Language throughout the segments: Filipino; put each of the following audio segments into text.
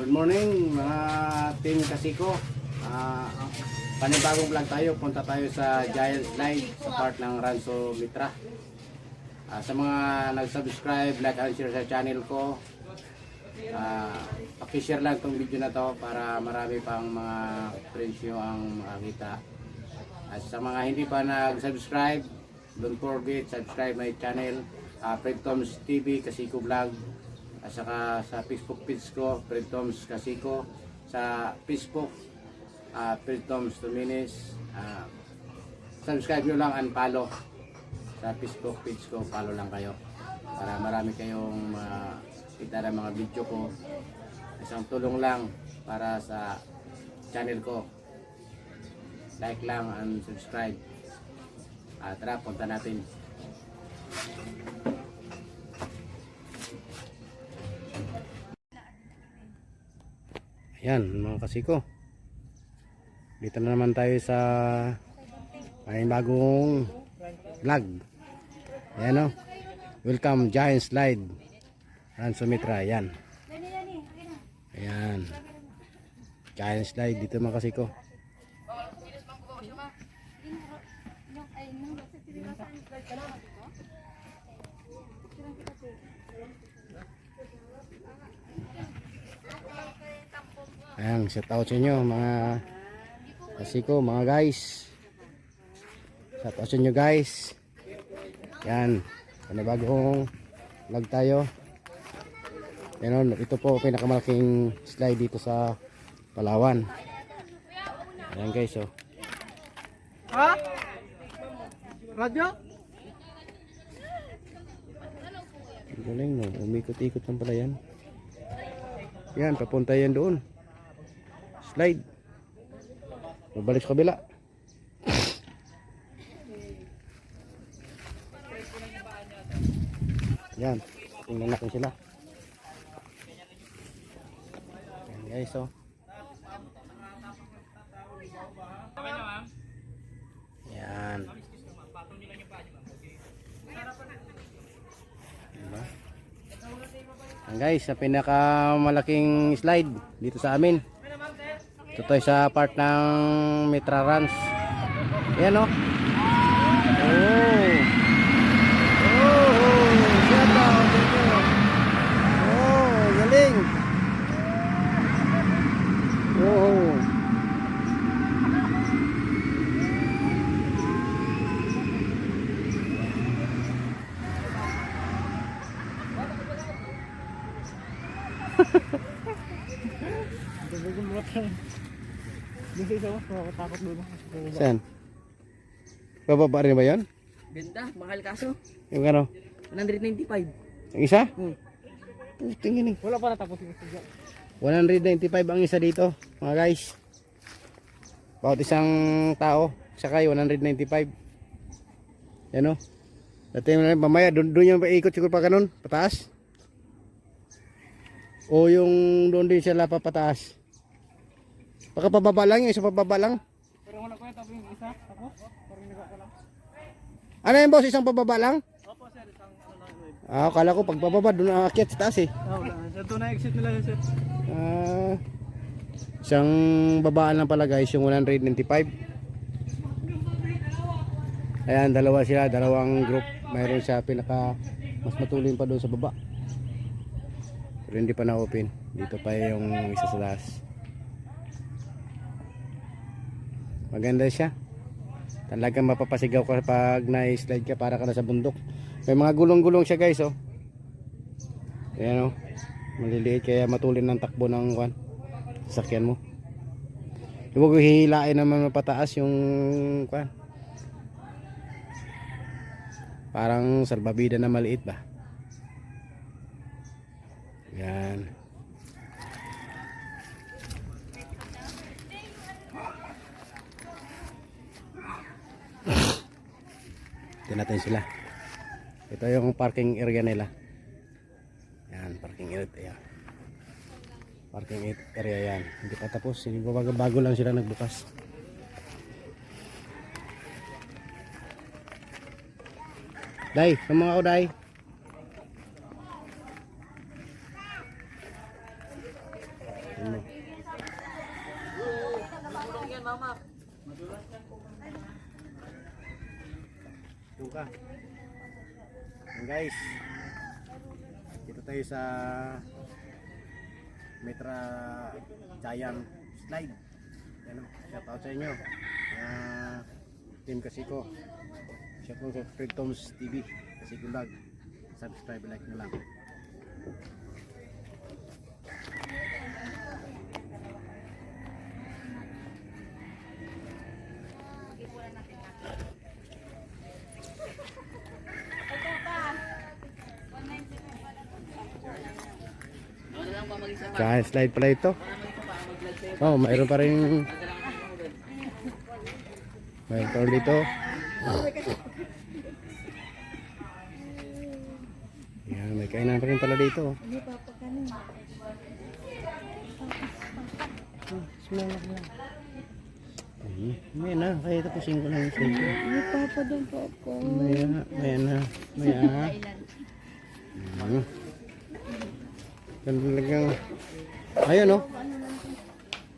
Good morning mga team Kasiko. Ah, panibagong vlog tayo. Punta tayo sa Giant Slide sa part ng Ranso Mitra. Ah, sa mga nag-subscribe, like and share sa channel ko. Ah, paki-share lang tong video na to para marami pang mga friends nyo ang makakita. At sa mga hindi pa nag-subscribe, don't forget subscribe my channel, uh, Fred Toms TV, Kasiko Vlog. At saka sa Facebook page ko, Fred Toms Kasiko. Sa Facebook, uh, Fred Toms Tuminis. Uh, subscribe nyo lang and follow. Sa Facebook page ko, follow lang kayo. Para marami kayong makita ng mga video ko. Isang tulong lang para sa channel ko like lang and subscribe. Ah, tara, punta natin. Ayan, mga kasiko. Dito na naman tayo sa ay bagong vlog. Ayan o. Welcome Giant Slide. Ayan, Sumitra. Ayan. Ayan. Giant Slide dito mga kasiko. Ayan, shout out sa inyo mga kasiko, mga guys. Shout out sa inyo guys. Yan, panibagong vlog tayo. Yan o, ito po pinakamalaking slide dito sa Palawan. Ayan guys, oh. Ha? Radyo? Ang galing no, umikot-ikot lang pala yan. Yan, papunta yan doon. Slide. Mabalik sa kabila. Yan, tingnan natin sila. Yan guys, oh. Yan. Diba? Yan guys, sa pinakamalaking slide dito sa amin. Ito tayo sa part ng Mitra Runs. Yan o. Oh. Oh, shout out. Oh, galing. Oh. Bagong mulot lang. Saan? Bababa rin ba yan? Benta, mahal kaso. Yung ano? 195. Yung isa? Hmm. Tingin eh. Wala pa natapos yung istigya. 195 ang isa dito, mga guys. Bawat isang tao, sakay 195. Yan o. Dati mo na rin, mamaya, doon, doon yung paikot siguro pa ganun, pataas. O yung doon din sila papataas. Baka pababa lang, yung isa pababa lang. Pero wala ko yan tapos yung isa. Tapos, parang nagawa lang. Ano yung boss, isang pababa lang? Opo sir, isang ano lang. Ah, akala ko pag pababa, doon ang akyat sa taas eh. Ah, wala. Sir, ito na exit nila yun sir. Ah, isang babaan lang pala guys, yung 195. Ayan, dalawa sila, dalawang group. Mayroon siya pinaka mas matulin pa doon sa baba. Pero hindi pa na-open. Dito pa yung isa sa taas. Maganda siya. Talagang mapapasigaw ka pag na-slide ka para ka na sa bundok. May mga gulong-gulong siya guys oh. Ayan oh. Maliliit kaya matulin ng takbo ng kwan. Sasakyan mo. Huwag hihilain naman mapataas yung kwan. Parang salbabida na maliit ba? Yan. Ito natin sila. Ito yung parking area nila. Yan, parking area. Parking area yan. Hindi pa tapos. Bago, lang sila nagbukas. Day, sama ako day. yan, mama. Doon ka. Yan guys. Dito tayo sa Metra Giant Slide. Yan o. Shout out sa inyo. Uh, team Kasiko. Shout out sa Fred Toms TV. Kasiko Vlog. Subscribe, like nyo lang. Giant Slide pala ito. Oh, mayroon pa rin Dala ka ng ulan. Pa rin dito. Yan, may kainan pa rin pala dito. lang. Ay, may na, kaya tapusin ko lang yung sa'yo. May papa doon po ako. Maya, maya na, maya. Hmm. Talagang, ayun oh.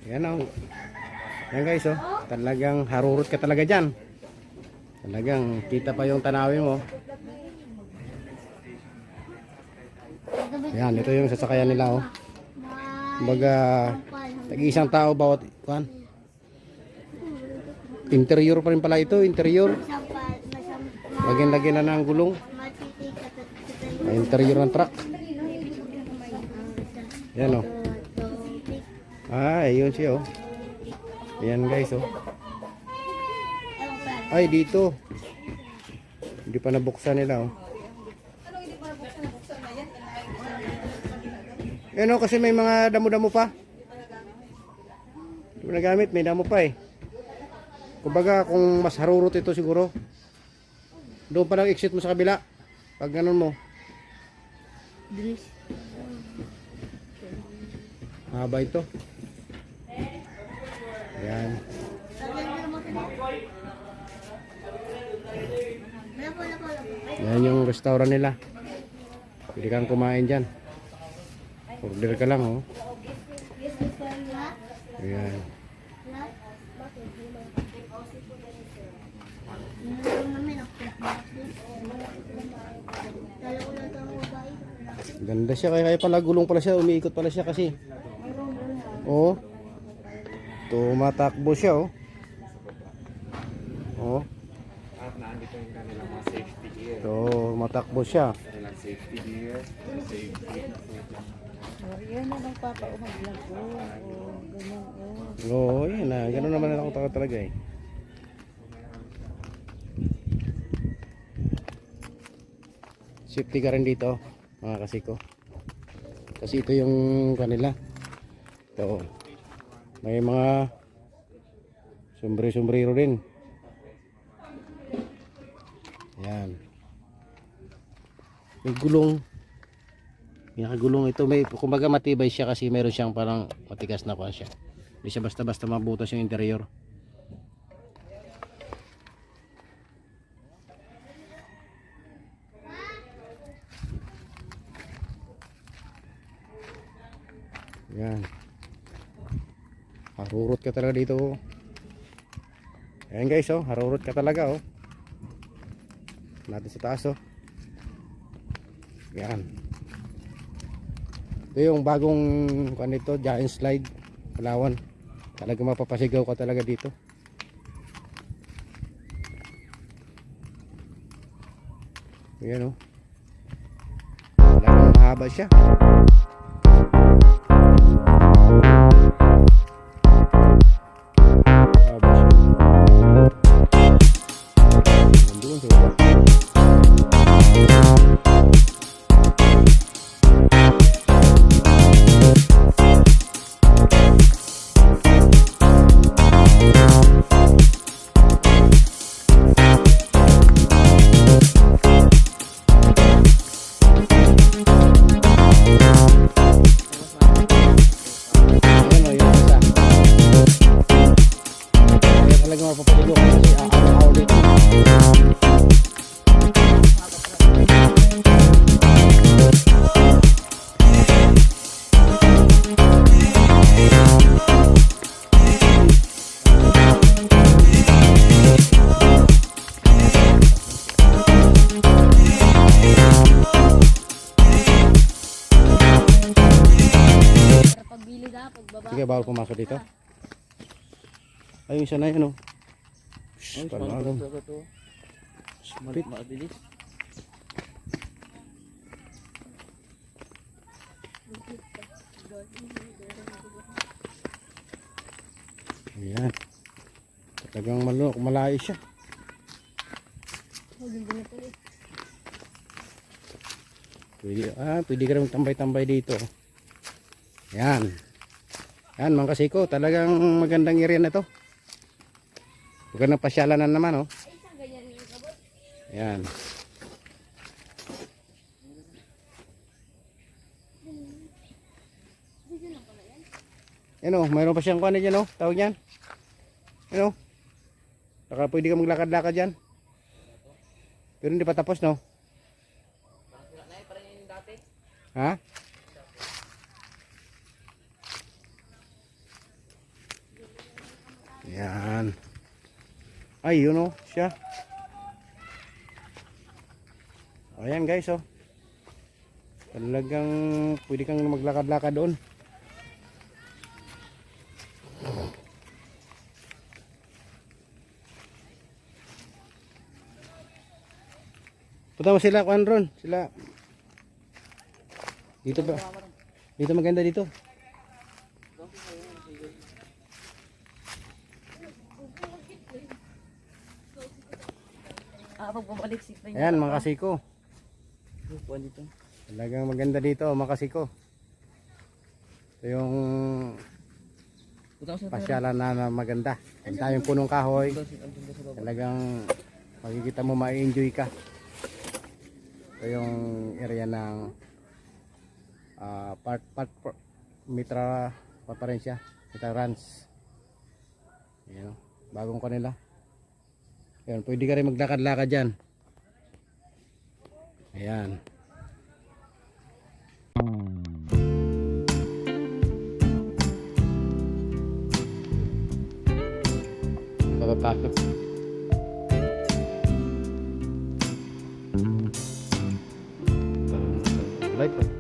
Yan oh. Yan guys oh. Talagang harurot ka talaga dyan. Talagang kita pa yung tanawin mo. Yan, ito yung sasakayan nila oh. Kumbaga, tag-isang tao bawat kuan. Interior pa rin pala ito, interior. Lagyan-lagyan na ng gulong. Interior ng truck. Yan oh. Ah, ayun siya oh. Ayan guys oh. Ay, dito. Hindi pa nabuksan nila oh. Yan oh, kasi may mga damo-damo pa. Hindi mo nagamit, may damo pa eh. Kumbaga, kung mas harurot ito siguro, doon pa lang exit mo sa kabila. Pag ganun mo. Haba ito. Ayan. Yan yung restaurant nila. Pwede kang kumain dyan. Order ka lang oh. Ayan. Ganda siya kaya, kaya pala gulong pala siya, umiikot pala siya kasi. Oh. Tumatakbo siya oh. Oh. At naandito yung kanilang mga safety gear. So, matakbo siya. Kanilang safety gear. Safety. Oh, yan na lang papa. Oh, mag-vlog ko. Oh, ganun. Oh. Oo, oh, yun na. Ganun naman ako taka talaga eh. Safety ka rin dito, mga kasiko. Kasi ito yung kanila. Ito. May mga sombrero-sombrero din. Yan. May gulong. May nakagulong ito. May, kumbaga matibay siya kasi meron siyang parang matigas na kuha siya. Hindi siya basta-basta mabutas yung interior. Yan. Harurot ka talaga dito. oh. Ayan guys oh, harurot ka talaga oh. Natin sa taas oh. Yan. Ito yung bagong kan ito, giant slide. Palawan. Talaga mapapasigaw ka talaga dito. Ayan oh. Talagang mahaba siya. Nandun sa baba. Ayan kaya bawal pumasok dito. Ay, yung isa na yun, oh. Shhh, palmalam. Spit. Mabilis. Ayan. Talagang malunok, malayo siya. Pwede, ah, pwede ka rin tambay-tambay dito. Yan. Yan, mga kasiko, talagang magandang area na to. Na pasyalan na naman, oh. Yan. Yan oh, mayroon pa siyang kuha dyan oh, tawag yan. Yan oh. Saka pwede ka maglakad-lakad dyan. Pero hindi pa tapos no. Ha? Yan. Ay, yun oh, siya. Ayan guys oh. Talagang pwede kang maglakad-lakad doon. Punta mo sila, kuan ron. Sila. Dito ba? Dito maganda dito. Ah, pag bumalik si Pring. Ayan, mga kasiko. Puwan dito. Talagang maganda dito, mga kasiko. Ito yung pasyalan na, na maganda. Ang daming punong kahoy. Talagang makikita mo ma-enjoy ka. Ito yung area ng ah, part, part, part Mitra Paparencia, Mitra Ranch. Ayan, bagong kanila. Ayan, pwede ka rin maglakad-lakad dyan. Ayan. Tatatapos. Light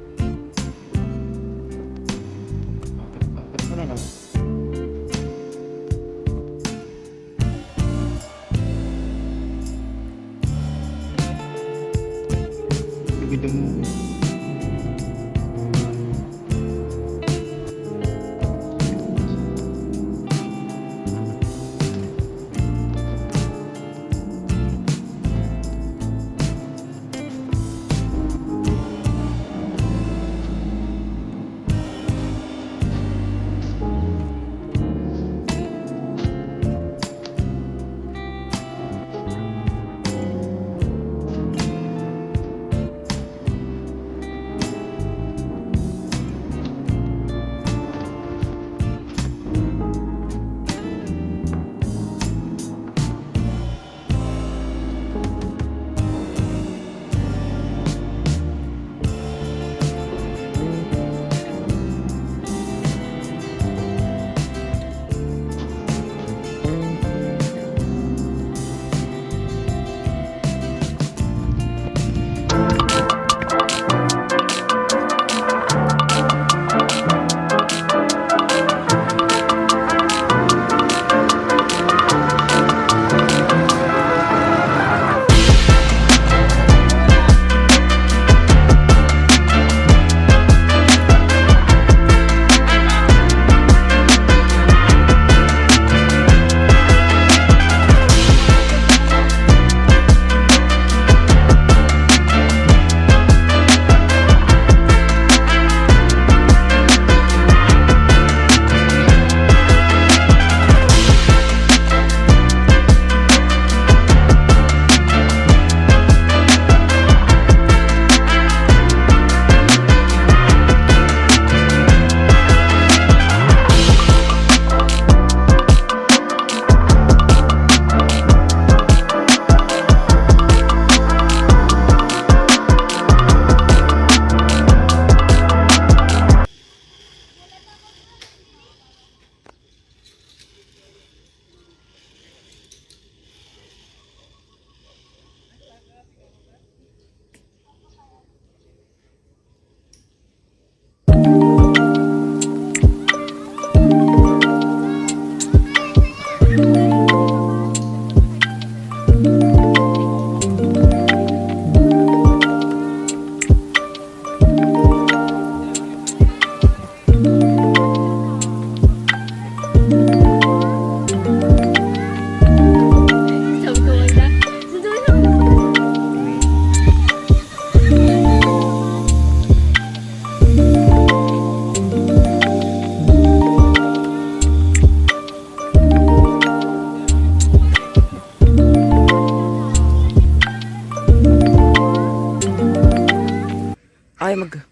tayo mag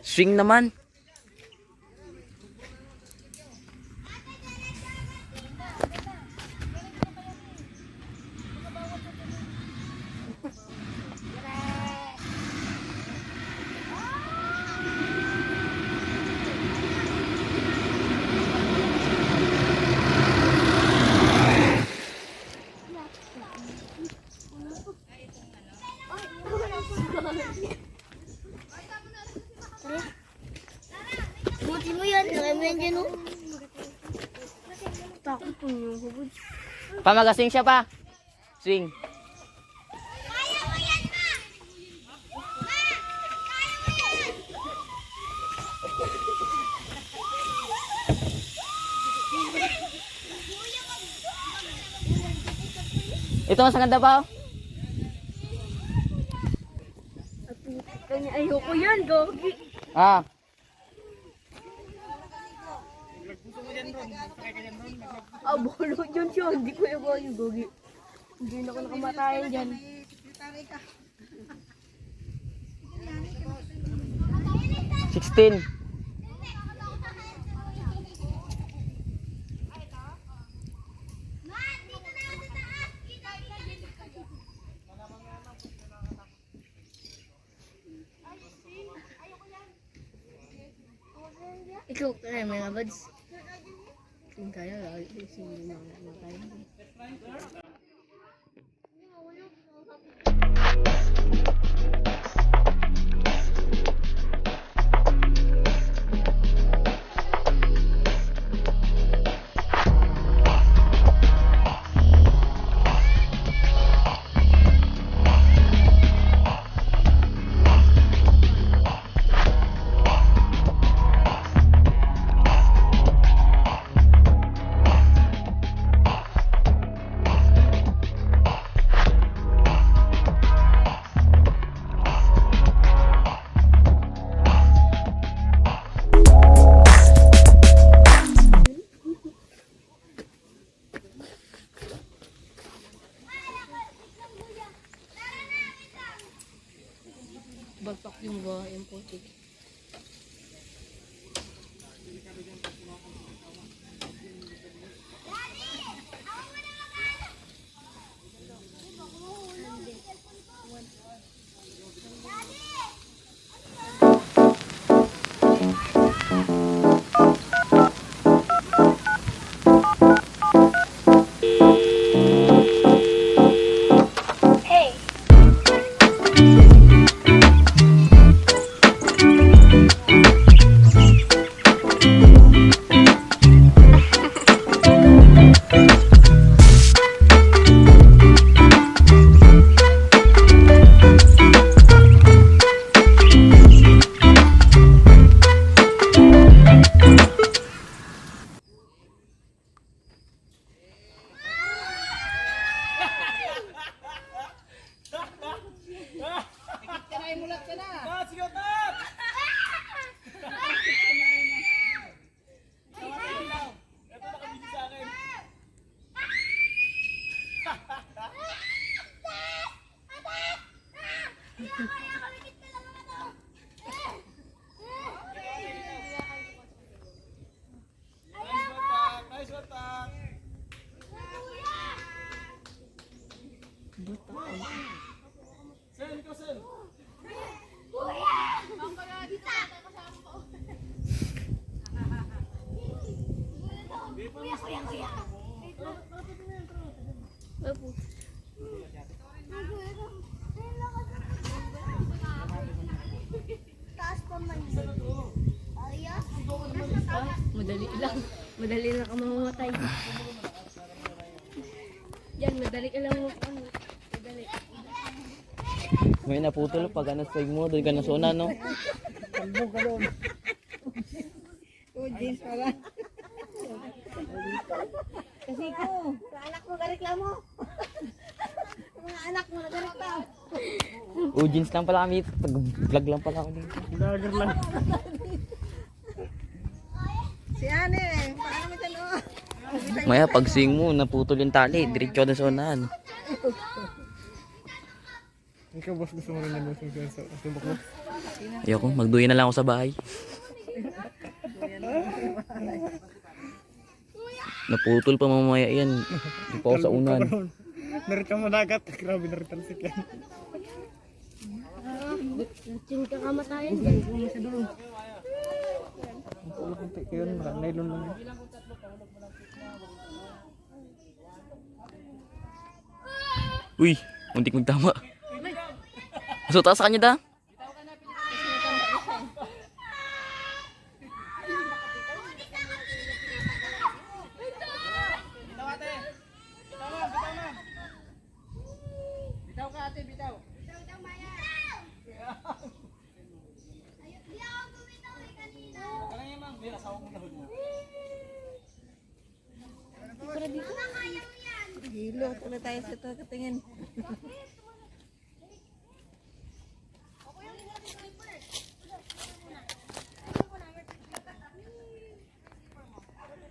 swing naman. Buti mo yan, nakamen dyan o. Pamagasing siya pa. Swing. Ito mas ganda pa. oh. Ayoko yan, gogi. Ah. Ah, bolo dyan siya, hindi ko yung yung gogi. Hindi na ako nakamatayan dyan. Sixteen. Ikaw, kaya mga buds. Kung kaya, lagi si mga namatay. Bagpak putik. Madali lang ka mamamatay. Yan, madali ka lang mo- ano, Madali. May naputol pag ano swing mo, doon ka nasuna, no? Kasi ko, sa anak mo gareklamo. Mga anak mo nagareklamo. Ujins lang pala kami, vlog lang pala dito. Lager lang. Si Ane, paano mo dyan oh? Maya, pag swing mo, naputol yung tali, diretso na sa unahan. Ikaw boss gusto mo rin yung boss sa subok mo. Ayoko, magduyan na lang ako sa bahay. Naputol pa mamaya yan. Hindi pa ako sa unan. Narita mo dagat. Grabe naritalsik yan. Chin ka kamatayan. Wala kong tiki yun. Nylon lang yun. Uy, muntik magtama. Taas sa kanya da. Hilo, tuloy tayo sa ito katingin.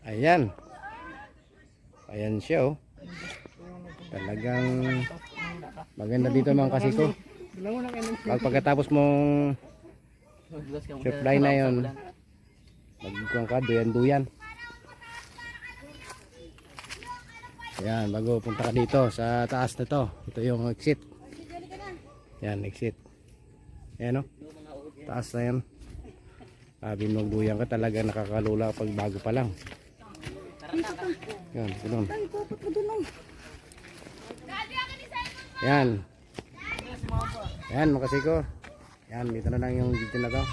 Ayan. Ayan siya oh. Talagang maganda dito mga kasiko. Mo. Pag pagkatapos mong supply na yon, magkuhan ka, duyan-duyan. Yan, bago punta ka dito sa taas na to. Ito yung exit. Yan, exit. Yan o. Taas na yan. Sabi mo magduyan ka talaga nakakalula pag bago pa lang. Yan, ganun. Yan. Yan, makasiko. Yan, dito na lang yung video na to.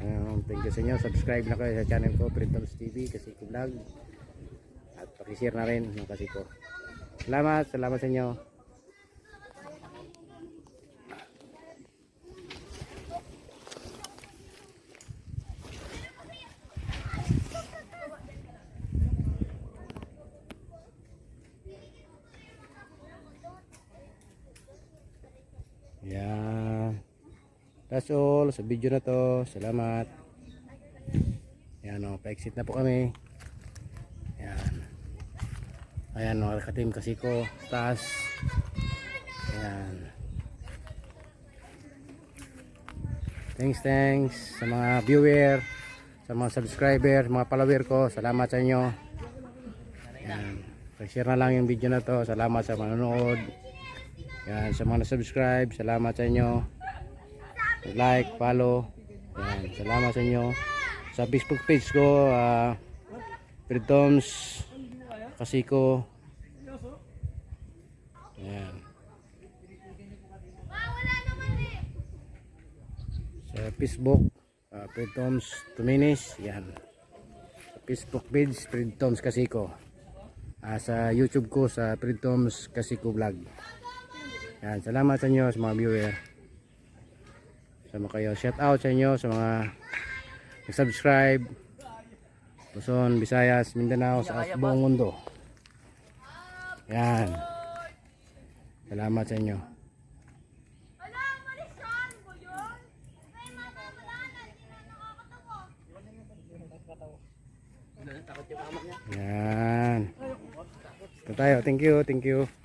Um, thank you sa inyo. Subscribe na kayo sa channel ko, Printons TV, Kasiko Vlog. At pakishare na rin yung kasiko. Salamat, salamat sa inyo. Yan. That's all sa video na to. Salamat. Yan o, pa-exit na po kami. Yan. Ayan o, katim kasi ko. Taas. Yan. Thanks, thanks sa mga viewer, sa mga subscriber, mga follower ko. Salamat sa inyo. Yan. Pa-share na lang yung video na to. Salamat sa manonood. Yan, sa mga na-subscribe, salamat sa inyo. Like, follow. Yan, salamat sa inyo. Sa Facebook page ko, ah, Freedoms Kasiko. Yan. Sa Facebook, uh, Freedoms Tuminis. Yan. Sa Facebook page, Freedoms Kasiko. Ah, sa YouTube ko, sa Freedoms Kasiko Vlog. Yan, salamat sa inyo sa mga viewer. Sama kayo. Shout out sa inyo sa mga nag-subscribe. Luzon, Visayas, Mindanao, sa buong mundo. Yan. Salamat sa inyo. Yan. Ito tayo. Thank you, thank you.